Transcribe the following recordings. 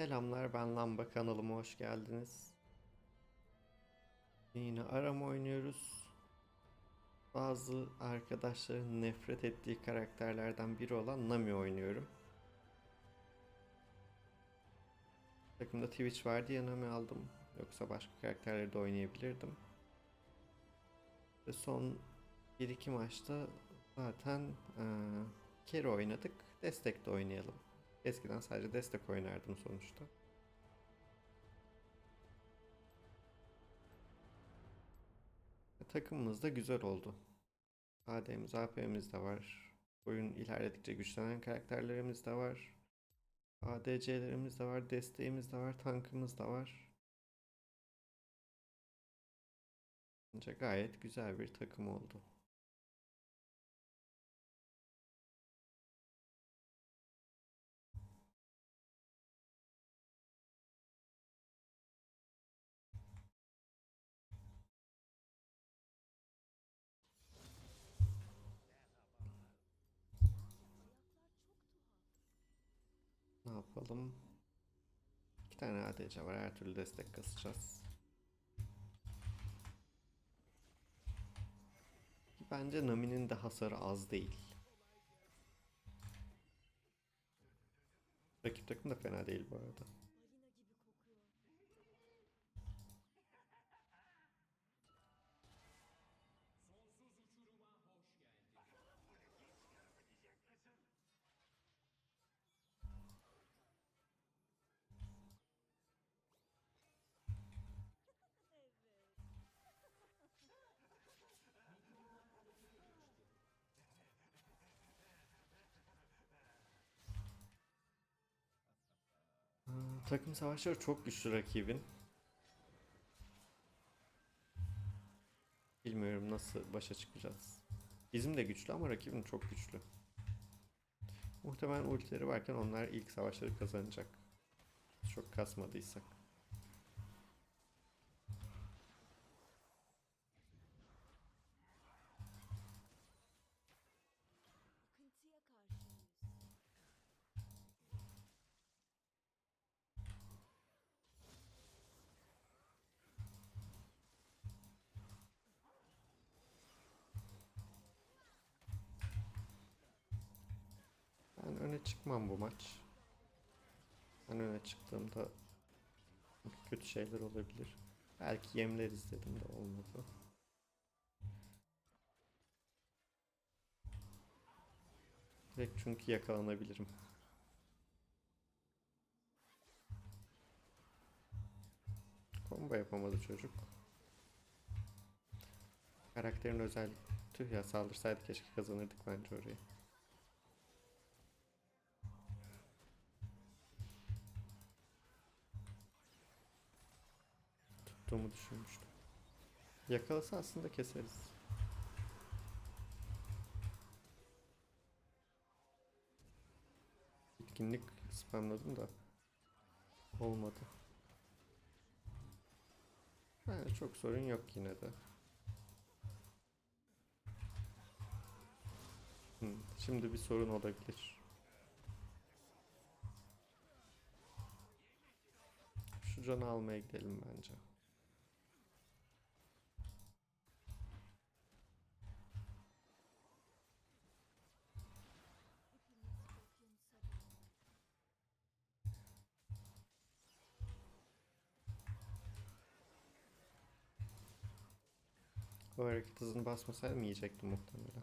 Selamlar ben Lamba kanalıma hoş geldiniz. Yine arama oynuyoruz. Bazı arkadaşların nefret ettiği karakterlerden biri olan Nami oynuyorum. Takımda Twitch vardı diye Nami aldım. Yoksa başka karakterleri de oynayabilirdim. Ve son 1-2 maçta zaten eee Kero oynadık. Destek de oynayalım. Eskiden sadece destek oynardım sonuçta. E, Takımımız da güzel oldu. AD'miz, AP'miz de var. Oyun ilerledikçe güçlenen karakterlerimiz de var. ADC'lerimiz de var, desteğimiz de var, tankımız da var. Bence gayet güzel bir takım oldu. Ne yapalım? İki tane ADC var. Her türlü destek kasacağız. Bence Nami'nin de hasarı az değil. Rakip takım da fena değil bu arada. Takım savaşları çok güçlü rakibin. Bilmiyorum nasıl başa çıkacağız. Bizim de güçlü ama rakibin çok güçlü. Muhtemelen ultileri varken onlar ilk savaşları kazanacak. Çok kasmadıysak. Çıkmam bu maç. Ben öne çıktığımda kötü şeyler olabilir. Belki yemleriz dedim de olmadı. Direkt çünkü yakalanabilirim. Combo yapamadı çocuk. Karakterin özel tüh ya saldırsaydı keşke kazanırdık bence orayı. Tuttuğumu düşünmüştüm. Yakalasa aslında keseriz. Bitkinlik spamladım da olmadı. Yani çok sorun yok yine de. Şimdi bir sorun olabilir. Şu canı almaya gidelim bence. O hareket hızını basmasaydım yiyecektim muhtemelen.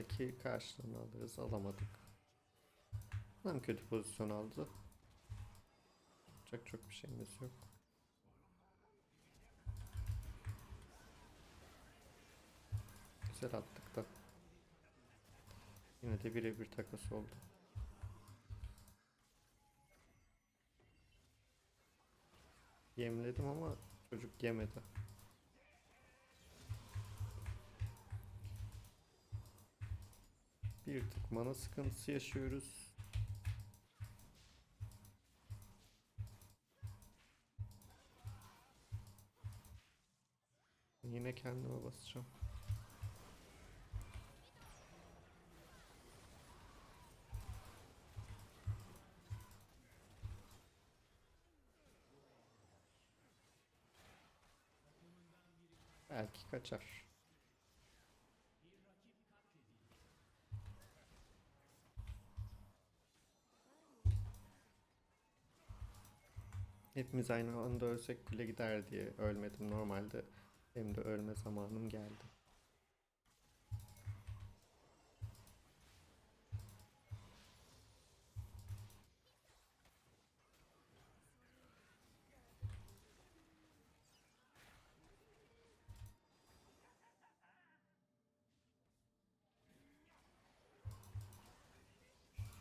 Belki karşılığını alırız. Alamadık. Hem kötü pozisyon aldı. Yapacak çok bir şeyimiz yok. Güzel attık da. Yine de birebir takas oldu. Yemledim ama çocuk yemedi. Bir tık mana sıkıntısı yaşıyoruz. Yine kendime basacağım. Belki kaçar. Hepimiz aynı anda ölsek bile gider diye ölmedim. Normalde benim de ölme zamanım geldi.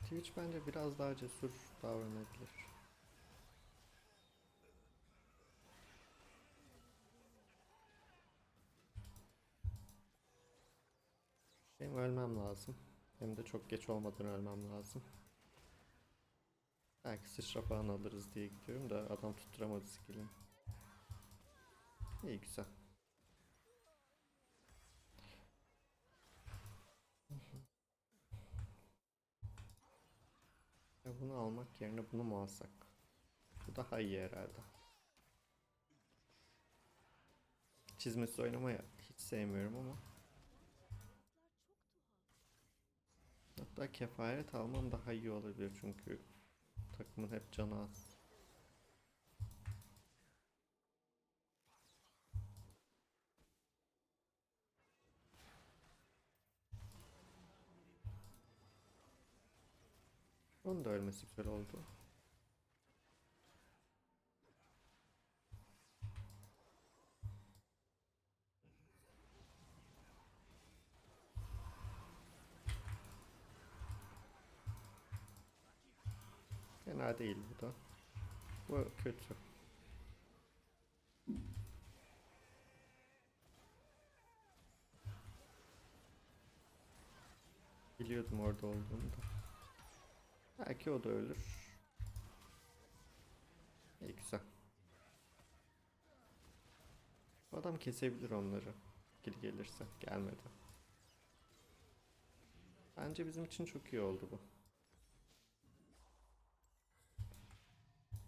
Twitch bence biraz daha cesur davranabilir. Benim ölmem lazım. Hem de çok geç olmadan ölmem lazım. Belki sıçra falan alırız diye gidiyorum da adam tutturamadı skill'ini. İyi güzel. Ya bunu almak yerine bunu mu alsak? Bu daha iyi herhalde. Çizmesi oynamayı hiç sevmiyorum ama. Hatta kefaret almam daha iyi olabilir çünkü takımın hep canı az. Onun da ölmesi güzel oldu. Fena değil bu da. Bu kötü. Biliyordum orada olduğunu da. Belki o da ölür. İyi güzel. Bu adam kesebilir onları. Geri gelirse. Gelmedi. Bence bizim için çok iyi oldu bu.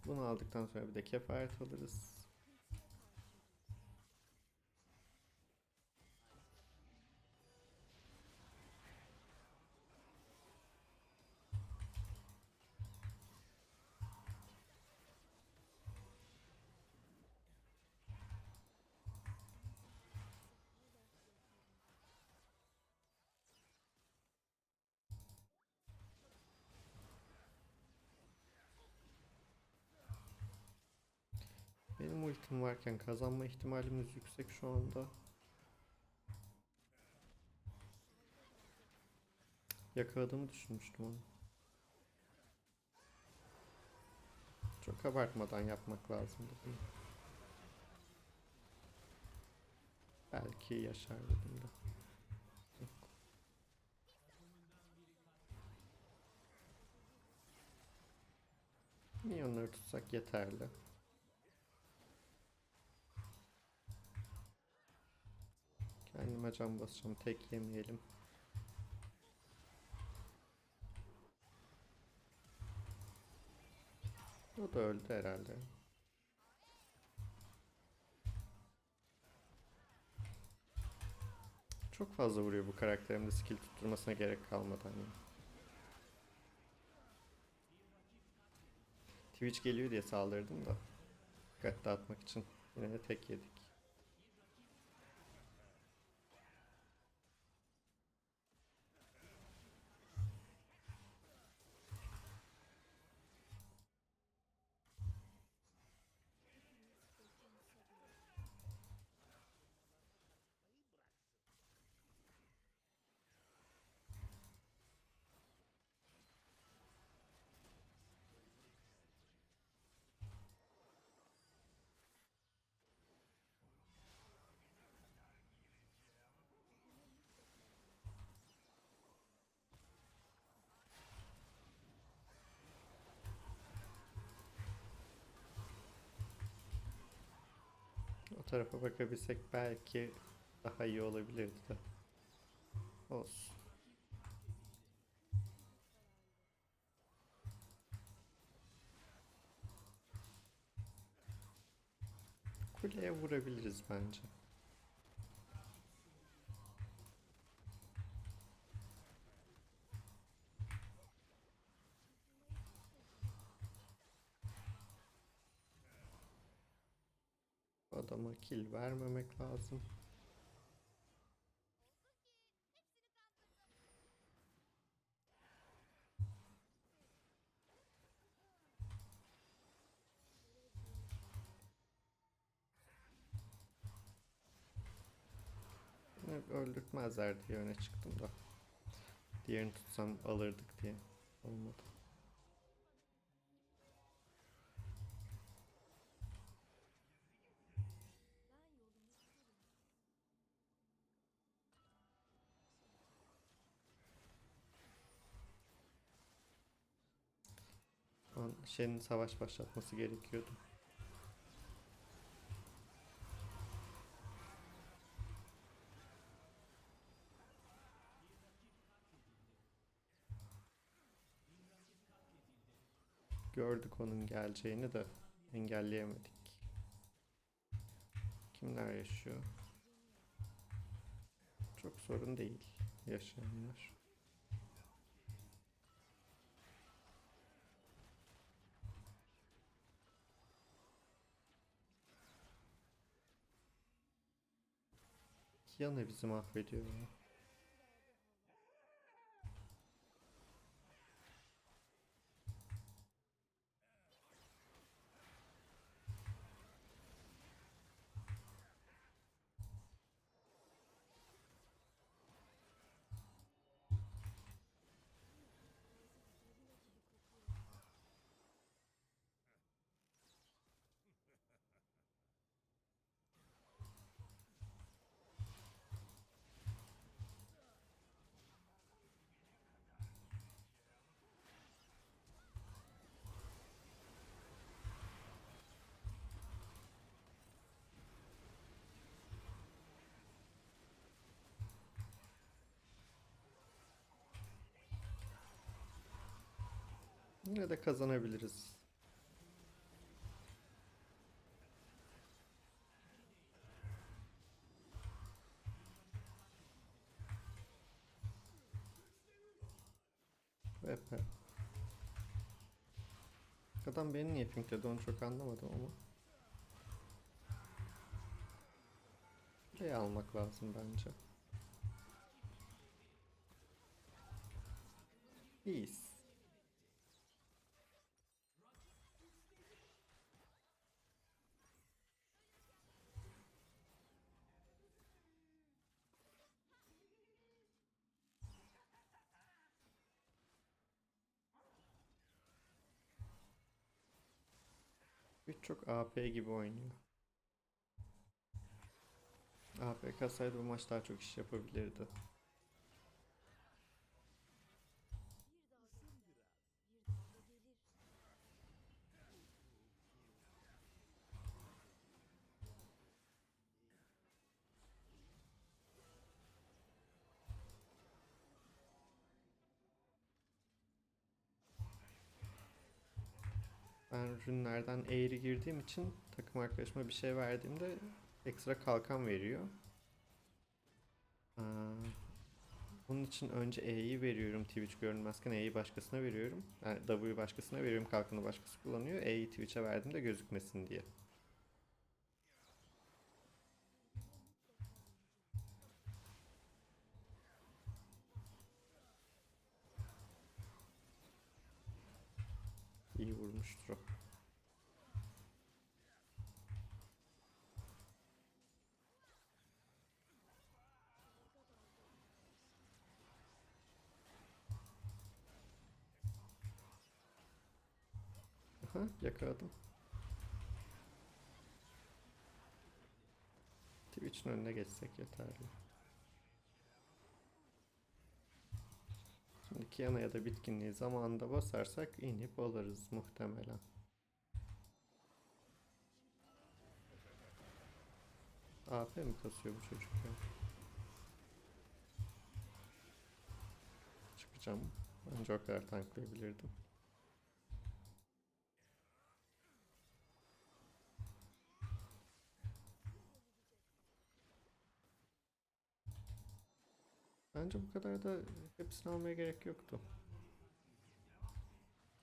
Bunu aldıktan sonra bir de kefaret alırız. Ultim varken kazanma ihtimalimiz yüksek şu anda. Yakaladığımı düşünmüştüm onu. Çok abartmadan yapmak lazım bunu. Belki yaşar dedim de. Minyonları tutsak yeterli. Kendime can basacağım. Tek yemeyelim. O da öldü herhalde. Çok fazla vuruyor bu karakterimde skill tutturmasına gerek kalmadan ya. Twitch geliyor diye saldırdım da. Dikkat dağıtmak için. Yine de tek yedik. Tarafa bakabilsek belki daha iyi olabilirdi de. Olsun. Kuleye vurabiliriz bence. Adama kill vermemek lazım. Evet, Öldürtmezler diye öne çıktım da. Diğerini tutsam alırdık diye. Olmadı. Shen'in savaş başlatması gerekiyordu. Gördük onun geleceğini de engelleyemedik. Kimler yaşıyor? Çok sorun değil yaşayanlar. Kiana bizi mahvediyor. Yine de kazanabiliriz. VP. Adam beni niye pinkledi onu çok anlamadım ama. Buraya almak lazım bence. İyiyiz. AP gibi oynuyor. AP kasaydı bu maç daha çok iş yapabilirdi. Ürünlerden eğri girdiğim için takım arkadaşıma bir şey verdiğimde ekstra kalkan veriyor. Aa, bunun için önce E'yi veriyorum Twitch görünmezken E'yi başkasına veriyorum. Yani W'yu başkasına veriyorum kalkanı başkası kullanıyor. E'yi Twitch'e verdiğimde gözükmesin diye. İyi vurmuştur o. Aha yakaladım. Twitch'in önüne geçsek yeterli. Şimdi Kiana ya da bitkinliği zamanında basarsak inip alırız muhtemelen. AP mi kasıyor bu çocuk ya? Çıkacağım. Bence o kadar tanklayabilirdim. Bence bu kadar da hepsini almaya gerek yoktu.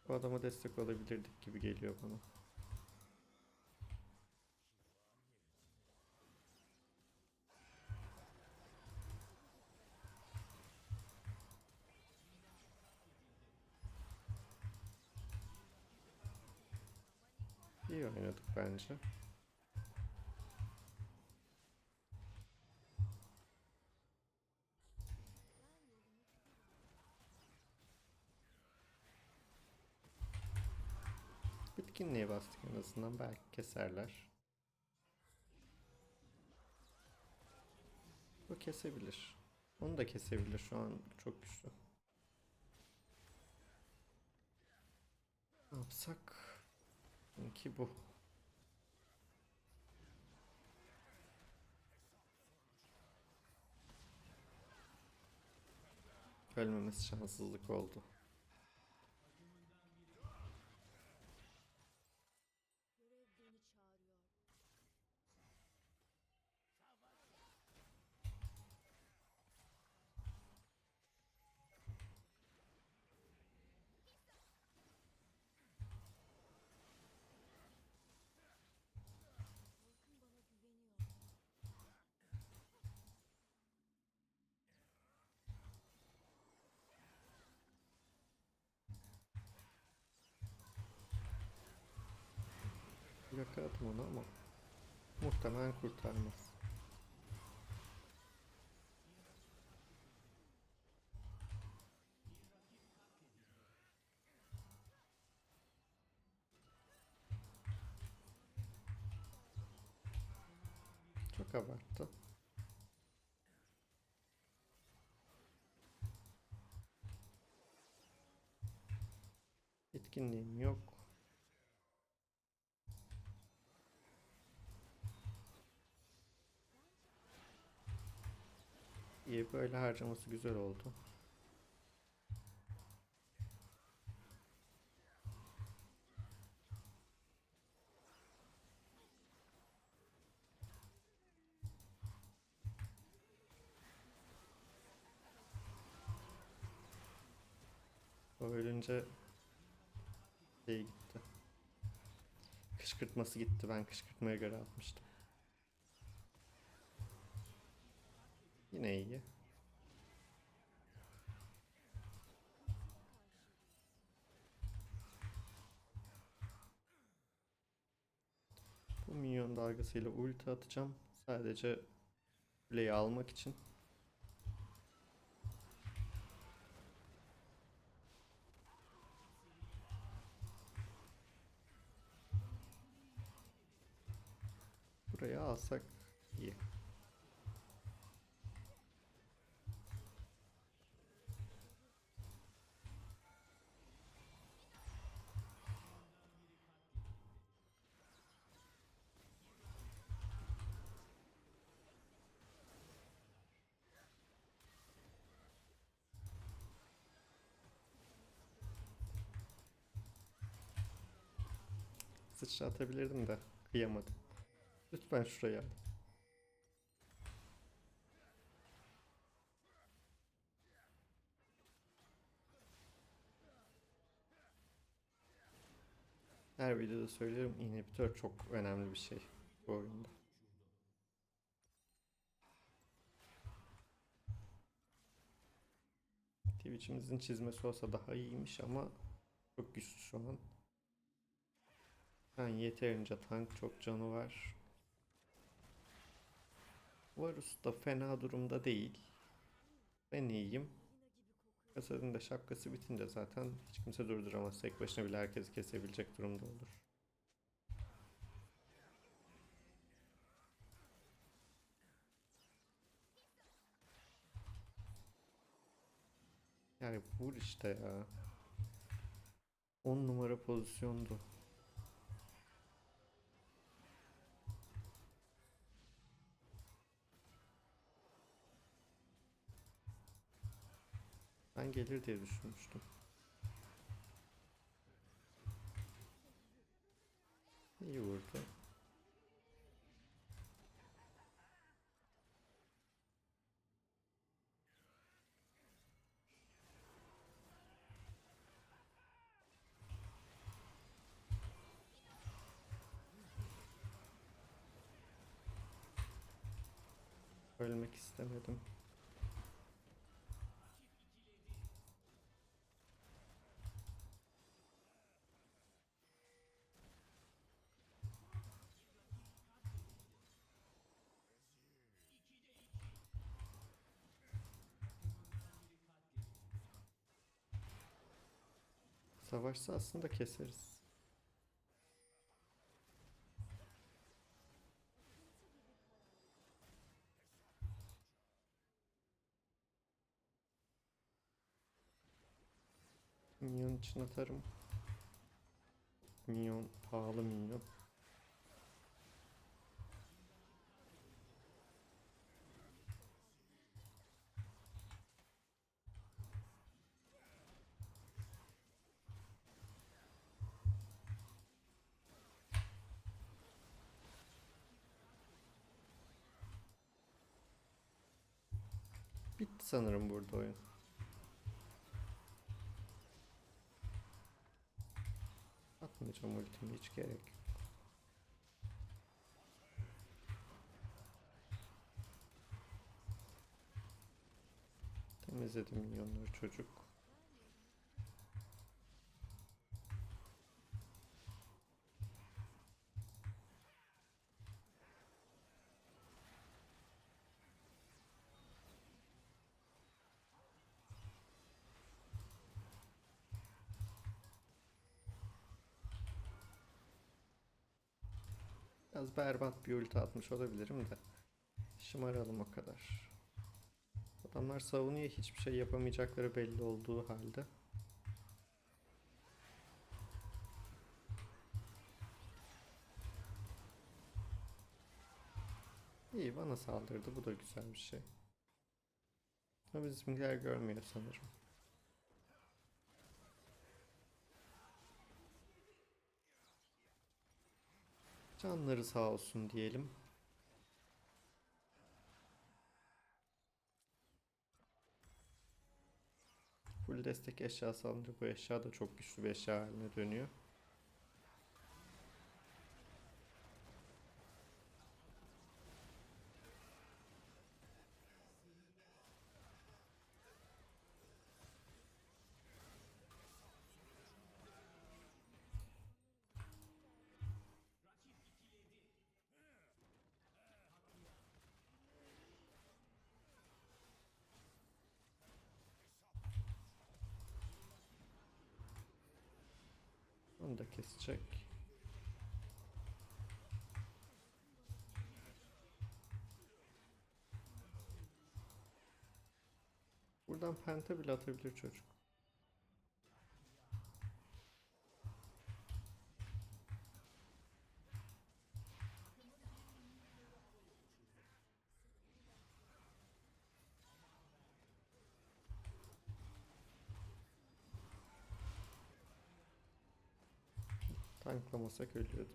O adama destek olabilirdik gibi geliyor bana. İyi oynadık bence. Bitkinliğe bastık en azından belki keserler. O kesebilir. Onu da kesebilir şu an çok güçlü. Ne yapsak? Ki bu. Ölmemesi şanssızlık oldu. Yakaladım onu ama muhtemelen kurtarmaz. Çok abarttı. Etkinliğim yok. İyi böyle harcaması güzel oldu. O ölünce şey gitti. Kışkırtması gitti. Ben kışkırtmaya göre atmıştım. Yine iyi. Minyon dalgasıyla ulti atacağım. Sadece kuleyi almak için. Burayı alsak iyi. Sıçra atabilirdim de kıyamadım. Lütfen şuraya. Her videoda söylüyorum inhibitör çok önemli bir şey bu oyunda. Twitch'imizin çizmesi olsa daha iyiymiş ama çok güçlü şu an. Ben yeterince tank çok canı var. Varus da fena durumda değil. Ben iyiyim. Kasadın da şapkası bitince zaten hiç kimse durduramaz. Tek başına bile herkesi kesebilecek durumda olur. Yani vur işte ya. 10 numara pozisyondu. Ben gelir diye düşünmüştüm. İyi vurdu. Ölmek istemedim. Savaşsa aslında keseriz. Minyon için atarım. Minyon pahalı minyon. Bitti sanırım burada oyun. Atmayacağım ultimi hiç gerek. Temizledim milyonları çocuk. Biraz berbat bir ulti atmış olabilirim de. Şımaralım o kadar. Adamlar savunuyor hiçbir şey yapamayacakları belli olduğu halde. İyi bana saldırdı bu da güzel bir şey. Ama bizimkiler görmüyor sanırım. Canları sağ olsun diyelim. Full destek eşyası alınca bu eşya da çok güçlü bir eşya haline dönüyor. Onu da kesecek. Buradan penta bile atabilir çocuk. Tanklamasak ölüyordu.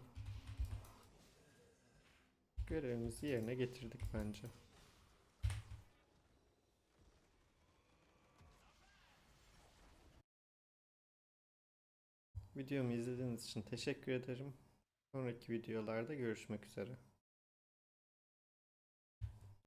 Görevimizi yerine getirdik bence. Videomu izlediğiniz için teşekkür ederim. Sonraki videolarda görüşmek üzere.